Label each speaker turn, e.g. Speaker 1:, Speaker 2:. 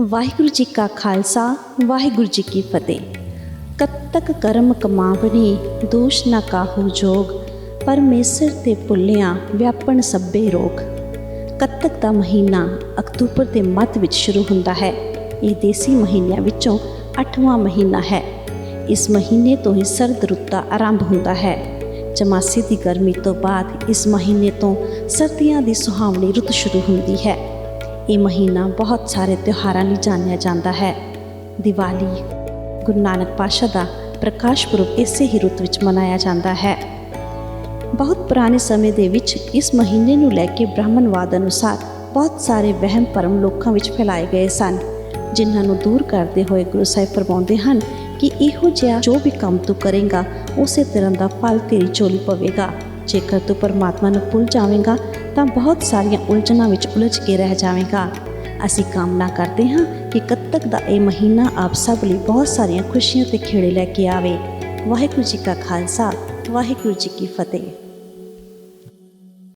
Speaker 1: ਵਾਹਿਗੁਰੂ ਜੀ ਕਾ ਖਾਲਸਾ, ਵਾਹਿਗੁਰੂ ਜੀ ਕੀ ਫਤਿਹ। ਕਦ ਕਰਮ ਕਮਾਵਨੀ ਦੋਸ਼ ਨਾ ਕਾਹੂ ਜੋਗ, ਪਰਮੇਸ਼ਰ ਤੇ ਭੁੱਲਿਆ ਵਿਆਪਣ ਸਭੇ ਰੋਗ। ਕੱਤਕ ਦਾ ਮਹੀਨਾ ਅਕਤੂਬਰ ਦੇ ਮੱਧ ਵਿੱਚ ਸ਼ੁਰੂ ਹੁੰਦਾ ਹੈ। ਇਹ ਦੇਸੀ ਮਹੀਨਿਆਂ ਵਿੱਚੋਂ 8ਵਾਂ ਮਹੀਨਾ ਹੈ। ਇਸ ਮਹੀਨੇ ਤੋਂ ਹੀ ਸਰਦ ਰੁੱਤ ਦਾ ਆਰੰਭ ਹੁੰਦਾ ਹੈ। ਚਮਾਸੀ ਦੀ ਗਰਮੀ ਤੋਂ ਬਾਅਦ ਇਸ ਮਹੀਨੇ ਤੋਂ ਸਰਦੀਆਂ ਦੀ ਸੁਹਾਵਣੀ ਰੁੱਤ ਸ਼ੁਰੂ ਹੁੰਦੀ ਹੈ। ਇਹ ਮਹੀਨਾ ਬਹੁਤ ਸਾਰੇ ਤਿਉਹਾਰਾਂ ਲਈ ਜਾਣਿਆ ਜਾਂਦਾ ਹੈ। ਦੀਵਾਲੀ, ਗੁਰੂ ਨਾਨਕ ਪਾਤਸ਼ਾਹ ਦਾ ਪ੍ਰਕਾਸ਼ ਪੁਰਬ ਇਸੇ ਹੀ ਰੁੱਤ ਵਿੱਚ ਮਨਾਇਆ ਜਾਂਦਾ ਹੈ। ਬਹੁਤ ਪੁਰਾਣੇ ਸਮੇਂ ਦੇ ਵਿੱਚ ਇਸ ਮਹੀਨੇ ਨੂੰ ਲੈ ਕੇ ਬ੍ਰਾਹਮਣਵਾਦ ਅਨੁਸਾਰ ਬਹੁਤ ਸਾਰੇ ਵਹਿਮ ਭਰਮ ਲੋਕਾਂ ਵਿੱਚ ਫੈਲਾਏ ਗਏ ਸਨ, ਜਿਨ੍ਹਾਂ ਨੂੰ ਦੂਰ ਕਰਦੇ ਹੋਏ ਗੁਰੂ ਸਾਹਿਬ ਫਰਮਾਉਂਦੇ ਹਨ ਕਿ ਇਹੋ ਜਿਹਾ ਜੋ ਵੀ ਕੰਮ ਤੂੰ ਕਰੇਗਾ, ਉਸੇ ਤਰ੍ਹਾਂ ਦਾ ਫਲ ਤੇਰੀ ਝੋਲੀ ਪਵੇਗਾ। ਜੇਕਰ ਤੂੰ ਪਰਮਾਤਮਾ ਨੂੰ ਭੁੱਲ ਜਾਵੇਂਗਾ ਤਾਂ ਬਹੁਤ ਸਾਰੀਆਂ ਉਲਝਣਾਂ ਵਿੱਚ ਉਲਝ ਕੇ ਰਹਿ ਜਾਵੇਂਗਾ। ਅਸੀਂ ਕਾਮਨਾ ਕਰਦੇ ਹਾਂ ਕਿ ਕੱਤਕ ਦਾ ਇਹ ਮਹੀਨਾ ਆਪ ਸਭ ਲਈ ਬਹੁਤ ਸਾਰੀਆਂ ਖੁਸ਼ੀਆਂ ਤੇ ਖੇੜੇ ਲੈ ਕੇ ਆਵੇ। ਵਾਹਿਗੁਰੂ ਜੀ ਕਾ ਖਾਲਸਾ, ਵਾਹਿਗੁਰੂ ਜੀ ਕੀ ਫਤਿਹ।